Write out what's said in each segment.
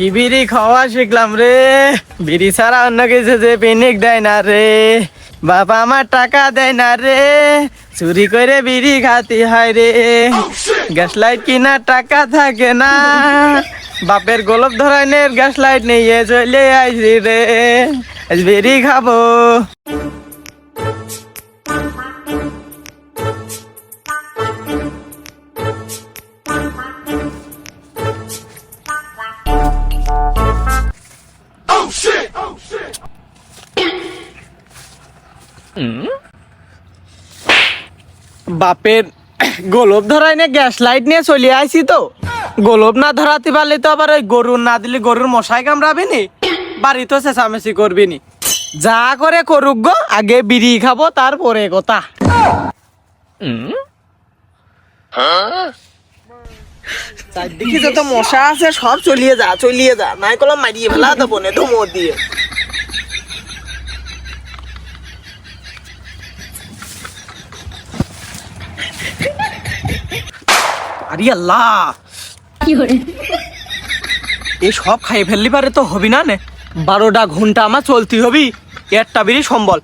কি বিড়ি খাওয়া শিখলাম রে? বিড়ি ছাড়া অন্য কিছু যে পিনিক দেয় না রে। বাবা আমার টাকা দেয় না রে। চুরি করে বিড়ি খাতি হয় রে। গ্যাস লাইট কিনা টাকা থাকে না। বাপের গোলপ ধরনের গ্যাস লাইট নিয়ে চলে আইসি রে। বিড়ি খাব। বাপের গোলপ ধরাই নিয়ে গ্যাস লাইট নিয়ে চলে আইছি তো। গোলপ না ধরাতে পারলে তো আবার ওই গরুর না দিলে গরুর মশাই কামড়াবি নি? বাড়ি তো চেঁচামেচি করবি নি। যা করে করুক গো, আগে বিড়ি খাব, তারপরে কথা। চারদিকে যত মশা আছে, সব চলিয়ে যা চলিয়ে যা, নাই কলম মারিয়ে ফেলা তো নে, ধুমো দিয়ে। আরে আল্লাহ। এই সব খাই ফেললি পারে তো হবি না নে? বারোটা ঘণ্টা আমার চলতি হবি একটা বিড়ি সম্বল।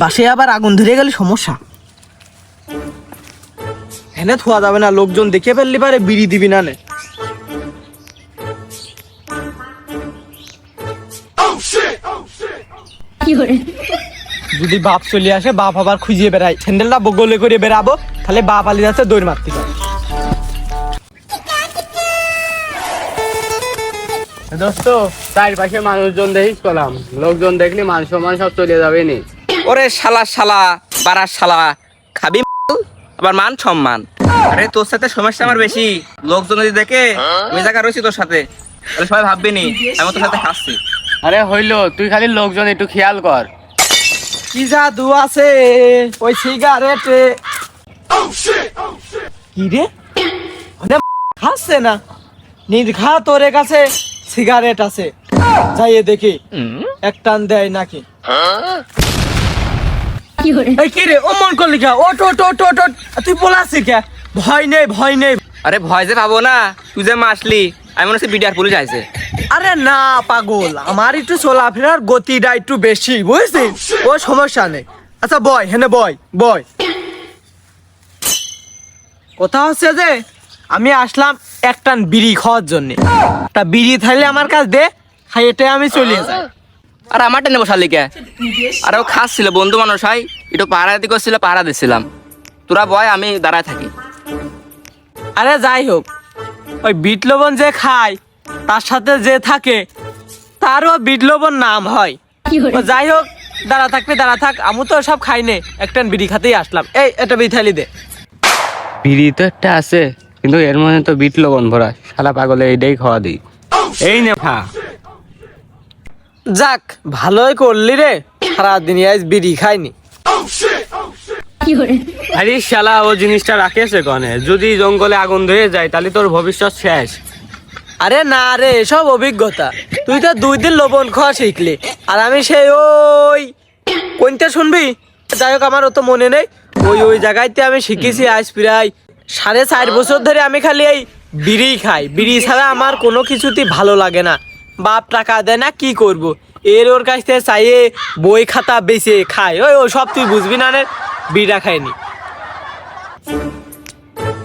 বাসে আবার আগুন ধরে গেলে সমস্যা? এনে থোয়া যাবে না লোকজন দেখে ফেললি পারে বিড়ি দিবি না নে। যদি বাপ চলে আসে বাপ আবার খুঁজিয়ে বেড়ায়। স্যান্ডেলটা বগলে করে বেরাবো তাহলে বাপ আলি যাচ্ছে দৌড় মারতে। পারে দোস্ত চারপাশে মানুষজন দেখিস কলাম। লোকজন দেখলি মান সম্মান সব চলে যাবে নি। ওরে শালা শালা বারার শালা খাবি আবার মান সম্মান? আরে তোর সাথে সমস্যা আমার বেশি। লোকজন যদি দেখে আমি জায়গা রয়েছি তোর সাথে তাহলে সবাই ভাববি নি আমি তোর সাথে খাচ্ছি আরে হইল তুই খালি লোকজন একটু খেয়াল কর। কি জাদু আছে? ওই সিগারেটে। কি রে? ওনে খাচ্ছে না। নির্ঘা তোর কাছে সিগারেট আছে। যাইয়ে দেখি। এক টান দেয় নাকি? কি রে? ও মন করলি কে ওট ওট ওট ওট। তুই বলাসি কে? ভয় নেই ভয় নেই আরে ভয় যে পাবো না তুই যে মাসলি আমি মনে হচ্ছে বিডিআর পুলিশ আইছে। আরে না পাগল আমার একটু চলাফেরার গতিটা একটু বেশি বুঝছিস? ও সমস্যা নেই। আচ্ছা বয় হেনে বয় বয়। কথা হচ্ছে যে আমি আসলাম একটান বিড়ি খাওয়ার জন্য। তা বিড়ি থাকলে আমার কাছ দে খাই এটাই আমি চলে যাই। আর আমারটা নেব শালিকে আর ও খাচ্ছিল বন্ধু মানুষ হয় একটু পাহারা দিতে করছিল পাহারা দিছিলাম। তোরা বয় আমি দাঁড়ায় থাকি। আরে যাই হোক ওই বিট লবণ যে খায় তার সাথে যে থাকে তারও বিট লবণ নাম হয়। যাই হোক দাঁড়া থাকবে দাঁড়া থাক আমি তো সব খাই নে একটান বিড়ি খাতেই আসলাম। এই এটা বিড়ি থালি দে। বিড়ি তো একটা আছে কিন্তু এর মধ্যে তো বিট লবণ ভরা শালা পাগলে এইটাই খাওয়া দিই। এই নে খা যাক ভালোই করলি রে সারাদিন আজ বিড়ি খাইনি। আরে শালা ও জিনিসটা রাখেছে কনে? যদি জঙ্গলে আগুন ধরে যায় তাহলে তোর ভবিষ্যৎ শেষ। আরে না রে এসব অভিজ্ঞতা। তুই তো দুই দিন লবণ খাওয়া শিখলি আর আমি সেই ওই কোনটা শুনবি? যাই হোক আমার অত মনে নেই। ওই ওই জায়গায়তে আমি শিখেছি আজ প্রায় সাড়ে চার বছর ধরে আমি খালি এই বিড়ি খাই। বিড়ি ছাড়া আমার কোনো কিছুতেই ভালো লাগে না। বাপ টাকা দেয় না কি করব। এর ওর কাছ থেকে চাইয়ে বই খাতা বেচে খাই। ওই ও সব তুই বুঝবি না রে। বিড়া খাইনি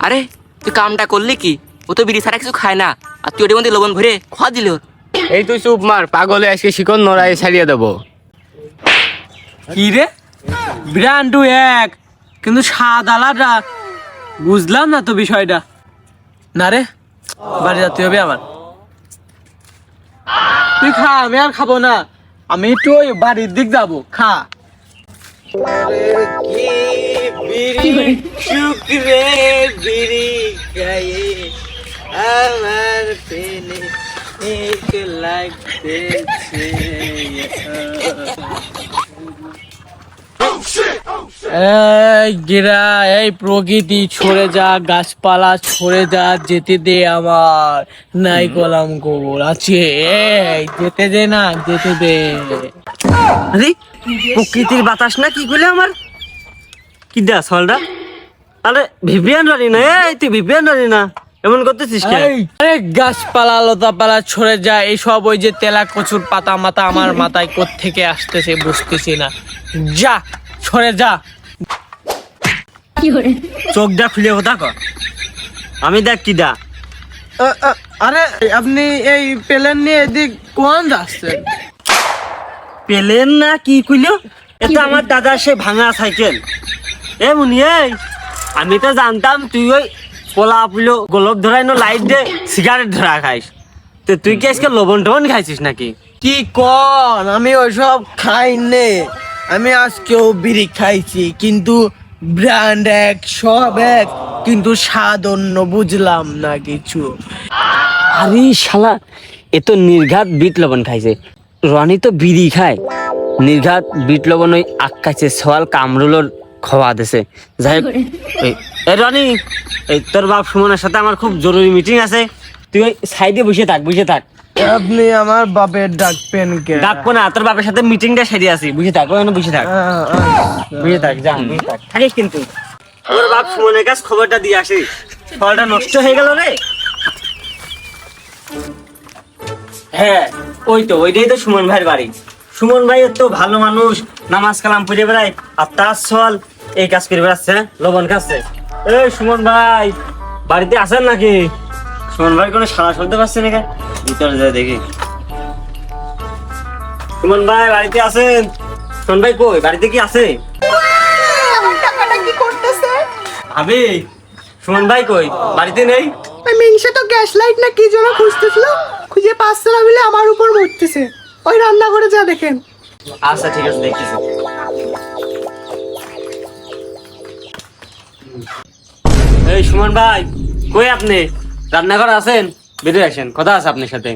আরে তুই কামটা করলি কি? ও তো বিড়ি ছাড়া কিছু খায় না। আর তুই ওটার মধ্যে লবণ ভরে খাওয়া দিল। এই তুই চুপ মার পাগলে আজকে শিকন নড়াই ছাড়িয়ে দেবো। কি রে? ব্র্যান্ডু এক কিন্তু স্বাদ আলাদা বুঝলাম না তো বিষয়টা। না রে বাড়ি যেতে হবে আমার তুই খা আমি আর খাব না। আমি একটু ওই বাড়ির দিক যাব খা। শুক্রে বিড়ি গায়ে। আমার পেনে এক লাগতেছে। এই গিরা এই প্রকৃতি ছড়ে যা গাছপালা ছড়ে যা যেতে দে আমার। নাই কলাম গোবর আছে। এই যেতে দে না যেতে দে। আরে প্রকৃতির বাতাস না কি করলে আমার? কি দা সলটা আরে ভিভিয়ান রানি না এই তুই ভিভিয়ান রানি না। এমন করতেছিস আরে গাছপালা লতাপালা ছড়ে যায় এইসব ওই যে তেলা কচুর পাতা মাথা আমার মাথায় থেকে আসতেছে বুঝতেছি না। যা ছড়ে যা। চোখটা খুলে কথা কর। আমি দেখ কি দা। আরে আপনি এই প্লেন নিয়ে এদিক কোন যাচ্ছেন পেলেন না কি কইলো? এটা আমার দাদার সেই ভাঙা সাইকেল। এ মুনি এই আমি তো জানতাম তুই ওই পোলা পুলো গোলপ ধরাইনো লাইট দে সিগারেট ধরা খাইস। তো তুই কি আজকে লবণ টবণ খাইছিস নাকি? কি কন? আমি ওইসব খাই নে আমি আজকেও বিড়ি খাইছি কিন্তু ব্র্যান্ড এক, সব এক, কিন্তু স্বাদ অন্য বুঝলাম না কিছু। আরে শালা, এ তো নির্ঘাত বিট লবণ খাইছে। রনি তো বিড়ি খায়। নির্ঘাত বিট লবণ ওই খাইছে সওয়াল কামরুলোর খাওয়া দিছে। যাই এই রনি, এই, তোর বাপ সুমনের সাথে আমার খুব জরুরি মিটিং আছে। তুই ওই সাইডে বসে থাক বসে থাক। আপনি আমার বাপের ডাকবেন কে? ডাকবো না তোর বাপের সাথে মিটিংটা সেরে আসি। বুঝে থাক ওখানে বসে থাক। আচ্ছা। বুঝে থাক যা বুঝে থাক। থাকিস কিন্তু। তোর বাপ সুমনের কাছে খবরটা দিয়ে আসি। ফলটা নষ্ট হয়ে গেল রে। হ্যাঁ ওই তো ওইটাই তো সুমন ভাইয়ের বাড়ি। সুমন ভাই তো ভালো মানুষ নামাজ কালাম পড়ে বেড়ায় আর তার সল এই কাজ করে বেড়াচ্ছে হ্যাঁ? লবণ খাচ্ছে। এই সুমন ভাই বাড়িতে আছেন নাকি? সুমন ভাই কোনো সাড়া শুনতে পাচ্ছে নাকি? ভিতরে যায় দেখি। সুমন ভাই বাড়িতে আছেন? সুমন ভাই কই? বাড়িতে কি আছে? ভাবি সুমন ভাই কই? বাড়িতে নেই? ওই মিংসে তো গ্যাস লাইট না কি যেন খুঁজতেছিল? খুঁজে পাচ্ছে না বলে আমার উপর মরতেছে। ওই রান্না করে যা দেখেন। আচ্ছা ঠিক আছে দেখতেছি। এই সুমন ভাই কই আপনি? রান্নাঘর আছেন? বেরিয়ে আসেন কথা আছে আপনার সাথে।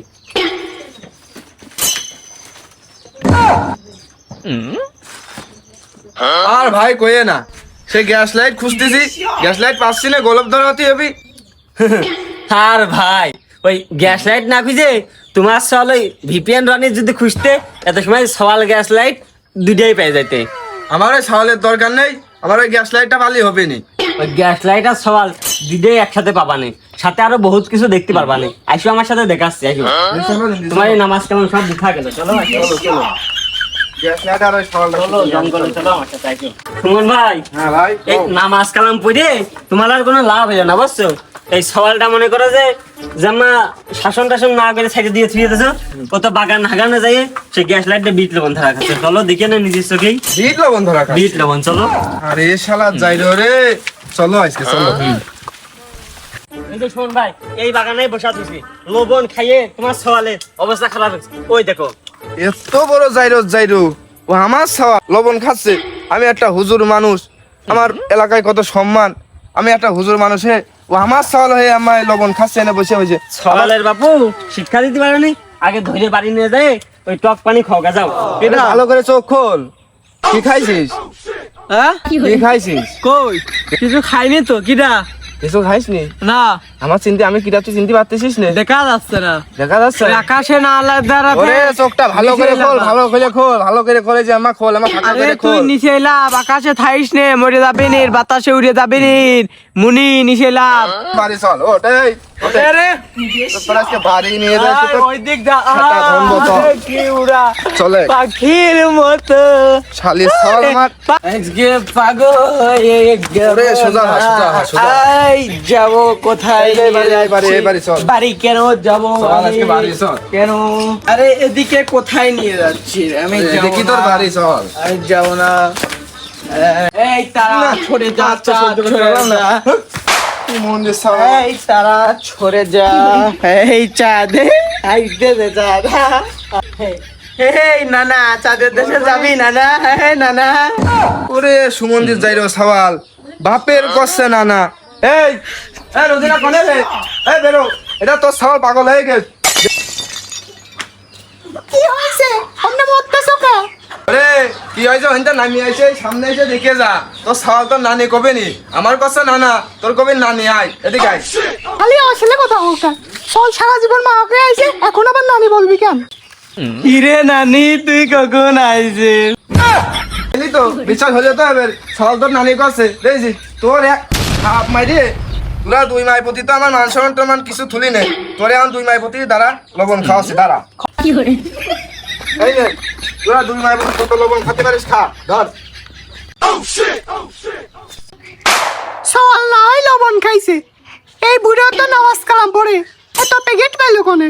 আর ভাই কয়ে না সে গ্যাস লাইট খুঁজতেছি গ্যাস লাইট পাচ্ছি না গোলাপ ধরাতে হবি। আর ভাই ওই গ্যাস লাইট না খুঁজে তোমার সল ওই ভিপিএন রানির যদি খুঁজতে এত সময় সওয়াল গ্যাস লাইট দুটাই পেয়ে যাইতে। আমার ওই সাওয়ালের দরকার নেই আমার ওই গ্যাস লাইটটা পালি হবে নি ওই গ্যাস লাইট আর সওয়াল দুটাই একসাথে পাবানে। সাথে আরও বহুত কিছু দেখতে পারবানে আইসো আমার সাথে দেখাচ্ছি আইসো। তোমার এই নামাজ কেমন? সব দেখা গেল। চলো চলো চলো। সুমন ভাই হ্যাঁ এই নামাজ কালাম পড়ে তোমার আর কোনো লাভ হইল না বুঝছ? এই সওয়ালটা মনে করো যে জামা শাসন টাসন না করে সাইডে দিয়ে থুয়ে দিছো কত বাগান হাগানে যাই সে গ্যাস লাইটটা বিট লবণ ধরা খাচ্ছে। চলো দেখে না নিজের চোখেই। বিট লবণ ধরা বিট লবণ চলো। আরে শালা যাই রে। চলো আজকে চলো। শোন ভাই এই বাগানে বসা লবণ খাইয়ে তোমার সওয়ালে অবস্থা খারাপ হয়েছে। ওই দেখো। এত বড় যাইরো যাইরো ও আমার সাওয়া লবণ খাচ্ছে। আমি একটা হুজুর মানুষ। আমার এলাকায় কত সম্মান। আমি একটা হুজুর মানুষ হে। ও আমার সাওয়াল হয়ে আমায় লবণ খাচ্ছে এনে বসে বসে। সওয়ালের বাপু শিক্ষা দিতে পারোনি আগে ধরে বাড়ি নিয়ে যায় ওই টক পানি খাওয়া যাও। এটা ভালো করে চোখ খোল। কি খাইছিস? হ্যাঁ? কি খাইছিস? কই? কিছু খাইনি তো কিরা কিছু খাইসনি না? আমার চিনতে আমি কিটা তুই চিনতে পারতেছিস না। দেখা যাচ্ছে না। দেখা যাচ্ছে আকাশে না আলাদা ওরে চোখটা ভালো করে খোল ভালো করে খোল ভালো করে খোলে যে আমার খোল আমার আরে তুই নিচে লাভ আকাশে থাইস নে মরে যাবে নি বাতাসে উড়ে যাবে নি। মুনি নিচে লাভ। বাড়ি চল ওটাই পাখির মতো। যাব কোথায়? বাড়ি, এই বাড়ি, এই বাড়ি চল। বাড়ি কেন যাব। কেন? আরে এদিকে কোথায় নিয়ে যাচ্ছি? আমি যাব দেখি তোর বাড়ি চল। আমি যাব না। এই তারা ছড়ে যা আচ্ছা, ছড়ে। যা। এই তারা ছড়ে যা। এই চাঁদে আইতে দে চাঁদ এই নানা চাঁদের দেশে যাবি নানা হে নানা। ওরে সওয়াল। বাপের কষছে না না এই এই রোজিনা কোনে রে? এই বেরো। এটা তোর সওয়াল পাগল হয়ে গেছে। কি হয়েছে অন্য মরতেছো কে আরে কি হয়েছে ওখানটা? নামি আইছে সামনে এসে দেখে যা। তোর সওয়াল তোর নানি কবে নি? আমার কষছে না না। তোর কবে নানি আয়? এদিকে আয়। খালি আসলে কথা হোকা চল সারা জীবন মাকে আইছে এখন আবার নানি বলবি কেন? কিরে নানি তুই কখন আইছিস? বুঝলি তো বিশ্বাস হয়ে যেতে হবে। সওয়াল তোর নানি কষছে দেখছি তোর এক হাফ মাইরে তোরা দুই মাই প্রতি তো আমার মান সম্মান টমান কিছু তুলি নেই। তোরে আমার দুই মাই প্রতি দাঁড়া লবণ খাওয়াছে দাঁড়া। এই তোরা দুই মাই প্রতি কত লবণ খেতে পারিস খা ধর। সওয়াল লবণ খাইছে। এই বুড়ো তো নামাজ কালাম পড়ে। এত প্যাকেট পাইলো কোনে?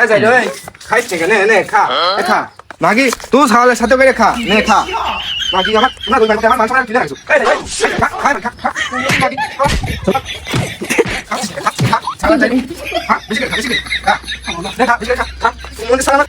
এই যাই রে খাইছ থেকে নে খা এ খা। মাগি তুই ছাগলের সাথে করে খা। নে খা। মাগি আমার না দুই মাই প্রতি আমার সম্মান ফিরে আসো এই এই, এই, খা খা খা খা। খা খা খা খা। খা